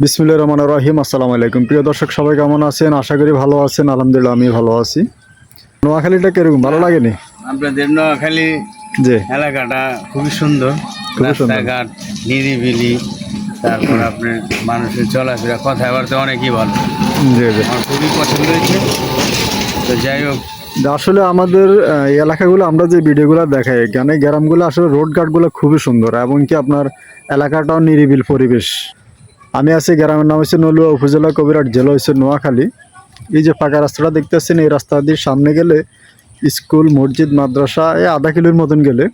বিসমুল্লাহ রহমান রহিম আসসালামু আলাইকুম। প্রিয় দর্শক সবাই কেমন আছেন? আশা করি ভালো আছেন আলহামদুলিল্লাহ আমি ভালো আছি। নোয়াখালীটা কীরকম ভালো লাগেনি? আপনাদের নোয়াখালী জি। এলাকাটা খুবই সুন্দর। রাস্তাঘাট নিরিবিলি তারপর আপনার মানুষের চলাফেরা কথাবার্তা অনেকই ভালো। জি জি। আমার খুবই পছন্দ হয়েছে। তো যাই হোক। আসলে আমাদের এই এলাকাগুলো আমরা যে ভিডিওগুলো দেখাই এখানে গ্রামগুলো আসলে রোড ঘাটগুলো খুবই সুন্দর এবং কি আপনার এলাকাটাও নিরিবিল পরিবেশ। আমি আছি গ্রামের নাম হচ্ছে নলুয়া উপজেলা কবিরাট জেলা হচ্ছে নোয়াখালী। এই যে ফাঁকা রাস্তাটা দেখতেছেন এই রাস্তা দিয়ে সামনে গেলে স্কুল মসজিদ মাদ্রাসা এই আধা কিলোর মতন গেলে।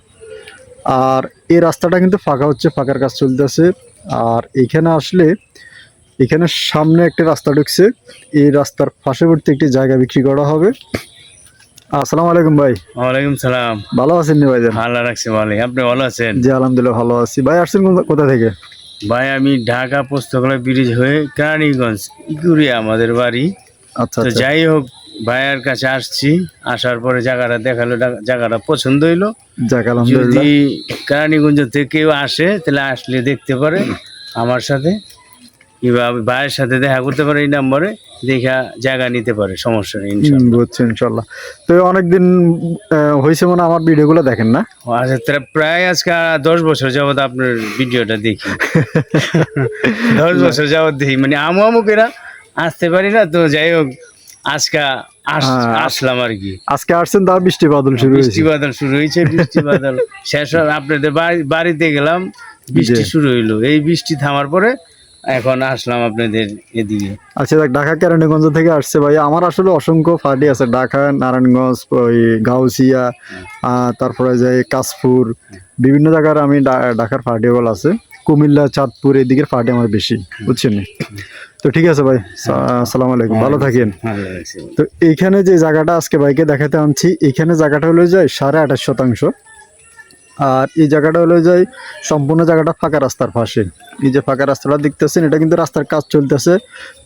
আর এই রাস্তাটা কিন্তু ফাঁকা হচ্ছে ফাঁকার কাজ চলতেছে। আর এইখানে আসলে এখানে সামনে একটা রাস্তা ঢুকছে। এই রাস্তার পাশেবর্তী একটি জায়গা বিক্রি করা হবে। আসসালামু আলাইকুম ভাই। ওয়ালাইকুম সালাম। ভালো আছেন ভাই ভালো রাখছি ভালো আপনি ভালো আছেন? জি আলহামদুলিল্লাহ ভালো আছি। ভাই আসছেন কোথা থেকে? ভাই আমি ঢাকা পুস্তকালয় ব্রিজ হয়ে কেরানীগঞ্জ ইকুরিয়া আমাদের বাড়ি। আচ্ছা তো আচ্ছা। যাই হোক ভাইয়ের কাছে আসছি। আসার পরে জায়গাটা দেখাল জায়গাটা পছন্দ হইল। যদি কেরানীগঞ্জ থেকে কেউ আসে তাহলে আসলে দেখতে পারে আমার সাথে। কিংবা ভাইয়ের সাথে দেখা করতে পারে এই নম্বরে। দেখা জায়গা নিতে পারে সমস্যা নেই বুঝছি ইনশাল্লাহ। তো অনেকদিন হয়েছে মানে আমার ভিডিওগুলো দেখেন না? আচ্ছা প্রায় আজকে দশ বছর যাবত আপনার ভিডিওটা দেখি। দশ বছর যাবত দেখি মানে আমু আমু কেরা আসতে পারি না তো যাই হোক আজকে হ্যাঁ, আসলাম আর কি। আজকে আসছেন তা বৃষ্টি বাদল শুরু বৃষ্টি হয়েছে বাদল শুরু হয়েছে বৃষ্টি বাদল শেষ আপনাদের বাড়ি- বাড়িতে গেলাম বৃষ্টি শুরু হইল। এই বৃষ্টি থামার পরে এখন আসলাম আপনাদের এদিকে। আচ্ছা দেখ ঢাকা কেরানীগঞ্জ থেকে আসছে ভাই। আমার আসলে অসংখ্য পার্টি আছে। ঢাকা নারায়ণগঞ্জ ওই গাউসিয়া তারপরে যে কাশপুর বিভিন্ন জায়গার আমি ঢাকার পার্টিগুলো আছে। কুমিল্লা চাঁদপুর এদিকের পার্টি আমার বেশি বুঝছেন তো ঠিক আছে ভাই আসসালামু আলাইকুম ভালো থাকেন। তো এইখানে যে জায়গাটা আজকে ভাইকে দেখাতে আনছি এখানে জায়গাটা হলো যায় সাড়ে আঠাশ শতাংশ। আর এই জায়গাটা হলো যে সম্পূর্ণ জায়গাটা ফাঁকা রাস্তার পাশে। এই যে ফাঁকা রাস্তাটা দেখতেছেন, এটা কিন্তু রাস্তার কাজ চলতেছে।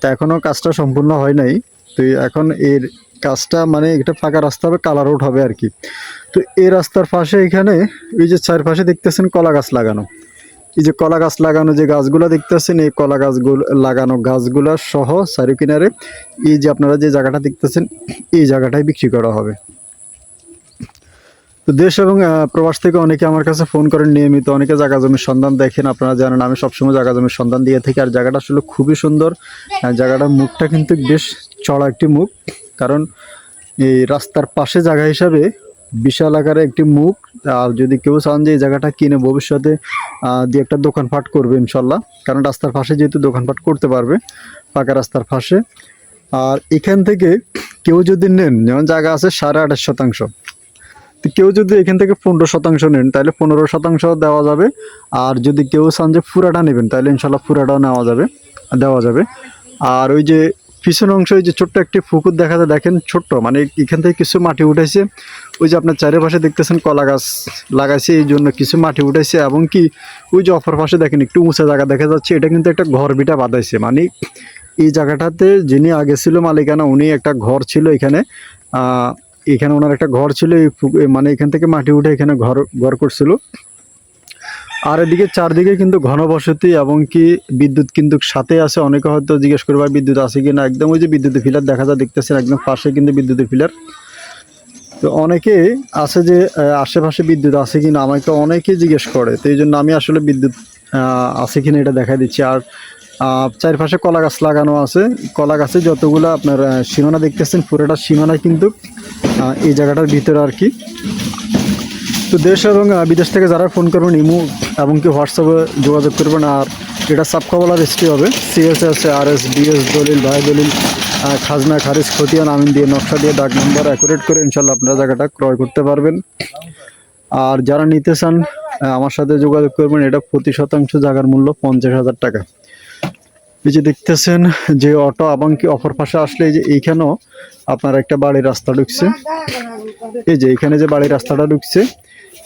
তা এখনও কাজটা সম্পূর্ণ হয় নাই। তো এখন এর কাজটা মানে এটা ফাঁকা রাস্তা হবে কালার আউট হবে আর কি। তো এই রাস্তার পাশে এখানে এই যে চারপাশে দেখতেছেন কলা গাছ লাগানো। এই যে কলা গাছ লাগানো যে গাছগুলো দেখতেছেন, এই কলা গাছগুলো লাগানো গাছগুলো সহ চারি কিনারে এই যে আপনারা যে জায়গাটা দেখতেছেন, এই জায়গাটাই বিক্রি করা হবে। তো দেশ এবং প্রবাস থেকে অনেকে আমার কাছে ফোন করেন, নিয়মিত অনেকে জায়গা জমির সন্ধান দেখেন। আপনারা জানেন, আমি সবসময় জায়গা জমির সন্ধান দিয়ে থাকি। আর জায়গাটা আসলে খুবই সুন্দর। জায়গাটার মুখটা কিন্তু বেশ চড়া একটি মুখ। কারণ এই রাস্তার পাশে জায়গা হিসাবে বিশাল আকারে একটি মুখ। আর যদি কেউ চান যে এই জায়গাটা কিনে ভবিষ্যতে দিয়ে একটা দোকানপাট করবে ইনশাল্লাহ। কারণ রাস্তার পাশে যেহেতু দোকানপাট করতে পারবে, পাকা রাস্তার পাশে। আর এখান থেকে কেউ যদি নেন, যেমন জায়গা আছে সাড়ে আঠাশ শতাংশ। কেউ যদি এখান থেকে পনেরো শতাংশ নেন, তাহলে পনেরো শতাংশ দেওয়া যাবে। আর যদি কেউ চান যে পুরাটা নেবেন, তাহলে ইনশাল্লাহ পুরাটাও নেওয়া যাবে, দেওয়া যাবে। আর ওই যে পিছন অংশ, ওই যে ছোট্ট একটি পুকুর দেখা যায়, দেখেন ছোট্ট মানে এখান থেকে কিছু মাটি উঠেছে। ওই যে আপনার চারিপাশে দেখতেছেন কলা গাছ লাগাইছে, এই জন্য কিছু মাটি উঠেছে। এবং কি, ওই যে অপর পাশে দেখেন একটু উঁচা জায়গা দেখা যাচ্ছে, এটা কিন্তু একটা ঘর বিটা বাঁধাইছে। মানে এই জায়গাটাতে যিনি আগে ছিল মালিকানা, উনি একটা ঘর ছিল এখানে। এখানে ওনার একটা ঘর ছিল মানে এখান থেকে মাটি উঠে এখানে ঘর ঘর করছিল। আর এদিকে চারদিকে কিন্তু ঘনবসতি এবং কি বিদ্যুৎ কিন্তু সাথে আছে। অনেকে হয়তো জিজ্ঞেস করবে বিদ্যুৎ আছে কি না? একদম ওই যে বিদ্যুতের ফিলার দেখা যায়, দেখতেছেন একদম পাশে কিন্তু বিদ্যুতের ফিলার। তো অনেকে আছে যে আশেপাশে বিদ্যুৎ আছে কিনা আমাকে অনেকে জিজ্ঞেস করে। তো এই জন্য আমি আসলে বিদ্যুৎ আছে কি না এটা দেখা দিচ্ছি। আর চারপাশে কলা গাছ লাগানো আছে। কলা গাছে যতগুলো আপনার সীমানা দেখতেছেন, পুরোটা সীমানা কিন্তু এই জায়গাটার ভিতরে আর কি। তো দেশ এবং বিদেশ থেকে যারা ফোন করবেন, ইমো এবং কি হোয়াটসঅ্যাপে যোগাযোগ করবেন, আর এটা সাবকাওয়ালা রেজিস্ট্রি হবে। সিএস আছে আর এস বিএস দলিল, ভাই দলিল খাজনা, খারিজ, খতিয়ান, আমিন দিয়ে নকশা দিয়ে ডাক নাম্বার অ্যাকুরেট করে ইনশাল্লাহ আপনারা জায়গাটা ক্রয় করতে পারবেন। আর যারা নিতে চান আমার সাথে যোগাযোগ করবেন, এটা প্রতি শতাংশ জায়গার মূল্য পঞ্চাশ হাজার টাকা। এই যে দেখতেছেন যে অটো এবং কি অপর পাশে আসলে এই যে এইখানেও আপনার একটা বাড়ির রাস্তা ঢুকছে। এই যে এখানে যে বাড়ির রাস্তাটা ঢুকছে,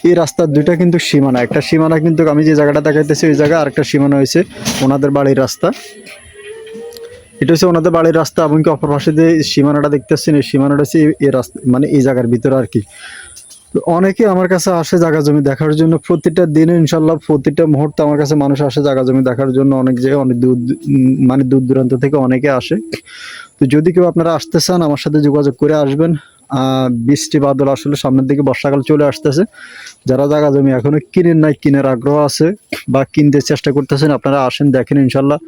এই রাস্তার দুইটা কিন্তু সীমানা। একটা সীমানা কিন্তু আমি যে জায়গাটা দেখাইতেছি, ওই জায়গা, আরেকটা সীমানা হয়েছে ওনাদের বাড়ির রাস্তা। এটা হচ্ছে ওনাদের বাড়ির রাস্তা এবং কি অপর পাশে যে সীমানাটা দেখতেছেন, এই সীমানাটা হচ্ছে এই- রাস্তা মানে এই জায়গার ভিতরে আর কি। অনেকে আমার কাছে আসে জায়গা জমি দেখার জন্য। প্রতিটা দিনে ইনশাল্লাহ প্রতিটা মুহূর্তে আমার কাছে মানুষ আসে জায়গা জমি দেখার জন্য। অনেক জায়গায় অনেক দূর মানে দূর দূরান্ত থেকে অনেকে আসে। তো যদি কেউ আপনারা আসতে চান, আমার সাথে যোগাযোগ করে আসবেন। বৃষ্টি, বাদল আসলে সামনের দিকে বর্ষাকাল চলে আসতেছে। যারা জায়গা জমি এখনও কিনেন নাই, কিনার আগ্রহ আছে বা কিনতে চেষ্টা করতেছেন, আপনারা আসেন, দেখেন ইনশাল্লাহ।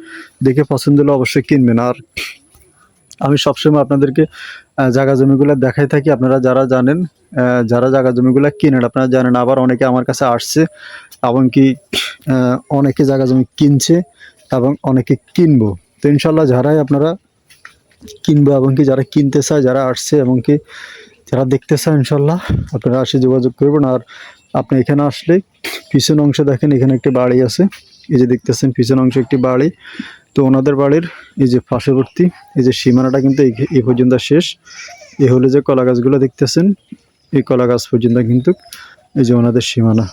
দেখে পছন্দ হলে অবশ্যই কিনবেন। আর আমি সবসময় আপনাদেরকে জায়গা জমিগুলো দেখাই থাকি। আপনারা যারা জানেন যারা জায়গা জমিগুলো কিনেন, আপনারা জানেন আবার অনেকে আমার কাছে আসছে এবং কি অনেকে জায়গা জমি কিনছে এবং অনেকে কিনবো। তো ইনশাল্লাহ যারাই আপনারা কিনবো এবং কি যারা কিনতে চায়, যারা আসছে এবং কি যারা দেখতে চায় ইনশাল্লাহ আপনারা আসে যোগাযোগ করবেন। আর আপনি এখানে আসলে পিছন অংশে দেখেন, এখানে একটি বাড়ি আছে। এই যে দেখতেছেন, পিছন অংশে একটি বাড়ি। তো ওনাদের বাড়ির এই যে পার্শ্ববর্তী, এই যে সীমানাটা কিন্তু এই পর্যন্ত শেষ। এ হলো যে কলা গাছগুলো দেখতেছেন, এই কলা গাছ পর্যন্ত কিন্তু এই যে ওনাদের সীমানা।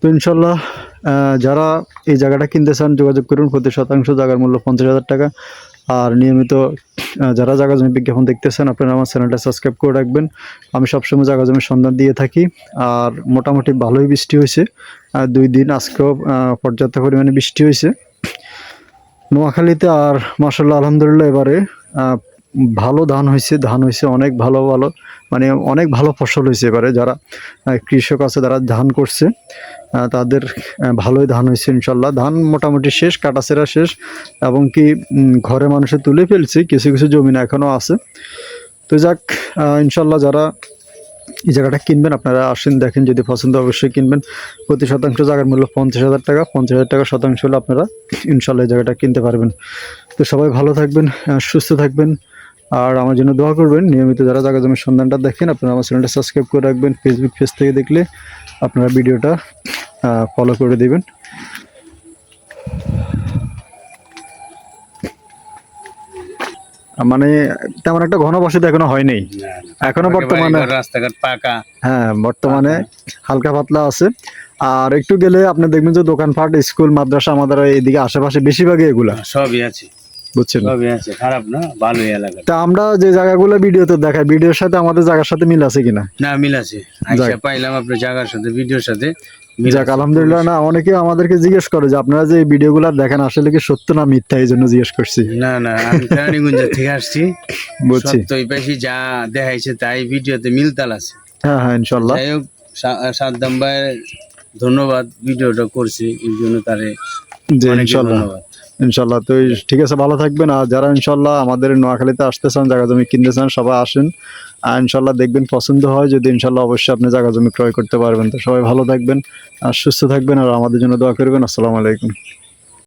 তো ইনশাল্লাহ যারা এই জায়গাটা কিনতে চান, যোগাযোগ করুন, প্রতি শতাংশ জায়গার মূল্য পঞ্চাশ হাজার টাকা। আর নিয়মিত যারা জাগাজমি বিজ্ঞাপন দেখতেছেন, আপনারা আমার চ্যানেলটা সাবস্ক্রাইব করে রাখবেন। আমি সবসময় জাগাজমির সন্ধান দিয়ে থাকি। আর মোটামুটি ভালোই বৃষ্টি হয়েছে। দুই দিন আজকেও পর্যাপ্ত পরিমাণে বৃষ্টি হয়েছে। নোয়াখালীতে আর মাসাল্লাহ আলহামদুলিল্লাহ, এবারে ভালো ধান হয়েছে ধান হয়েছে অনেক ভালো ভালো মানে অনেক ভালো ফসল হয়েছে এবারে। যারা কৃষক আছে, যারা ধান করছে তাদের ভালোই ধান হয়েছে ইনশাল্লাহ। ধান মোটামুটি শেষ কাটাছেরা শেষ, এবং কি ঘরে মানুষে তুলে ফেলছে, কিছু কিছু জমিন এখনও আছে। তো যাক ইনশাল্লাহ যারা এই জায়গাটা কিনবেন, আপনারা আসেন, দেখেন, যদি পছন্দ অবশ্যই কিনবেন। প্রতি শতাংশ জায়গার মূল্য পঞ্চাশ হাজার টাকা, পঞ্চাশ হাজার টাকা শতাংশ হলে আপনারা ইনশাল্লাহ এই জায়গাটা কিনতে পারবেন। তো সবাই ভালো থাকবেন সুস্থ থাকবেন। আর আমার জন্য দোয়া করবেন। নিয়মিত যারা জায়গা জমির সন্ধানটা দেখেন আপনারা আমার চ্যানেলটা সাবস্ক্রাইব করে রাখবেন। ফেসবুক পেজ থেকে দেখলে আপনারা ভিডিওটা ফলো করে দিবেন। মানে তেমন একটা ঘন বসতি এখনও হয়নি। এখনও বর্তমানে রাস্তাঘাট পাকা। হ্যাঁ বর্তমানে হালকা পাতলা আছে। আর একটু গেলে আপনি দেখবেন যে দোকানপাট স্কুল মাদ্রাসা আমাদের এদিকে আশেপাশে বেশিরভাগই এগুলা। সবই আছে। বুঝছেন? খারাপ না ভালোই এলাকা। তা আমরা যে জায়গাগুলো ভিডিওতে দেখাই ভিডিওর সাথে আমাদের জায়গার সাথে মিল আছে কিনা? না মিল আছে। আইসা পাইলাম আপনার জায়গার সাথে ভিডিওর সাথে। যাক আলহামদুলিল্লাহ না অনেকে আমাদেরকে জিজ্ঞেস করে যে আপনারা যে ভিডিওগুলো দেখেন আসলে কি সত্য না মিথ্যা? এই জন্য জিজ্ঞেস করছি। না না আমি কেরানীগঞ্জ থেকে আসছি। বুঝছি। সত্যই বেশি যা দেখাইছে তাই ভিডিওতে মিলতাল আছে। হ্যাঁ হ্যাঁ ইনশাল্লাহ। যাই হোক সাদ্দাম ভাই ধন্যবাদ ভিডিওটা করছি। এই জন্য তারে ইনশাল্লাহ। ধন্যবাদ। ইনশাল্লাহ। তো ঠিক আছে, ভালো থাকবেন। আর যারা ইনশাল্লাহ আমাদের নোয়াখালীতে আসতে চান, জায়গা জমি কিনতে চান, সবাই আসেন। আর ইনশাল্লাহ দেখবেন পছন্দ হয়, যদি ইনশাল্লাহ অবশ্যই আপনি জায়গা জমি ক্রয় করতে পারবেন। তো সবাই ভালো থাকবেন, আর সুস্থ থাকবেন, আর আমাদের জন্য দোয়া করবেন। আসসালামু আলাইকুম।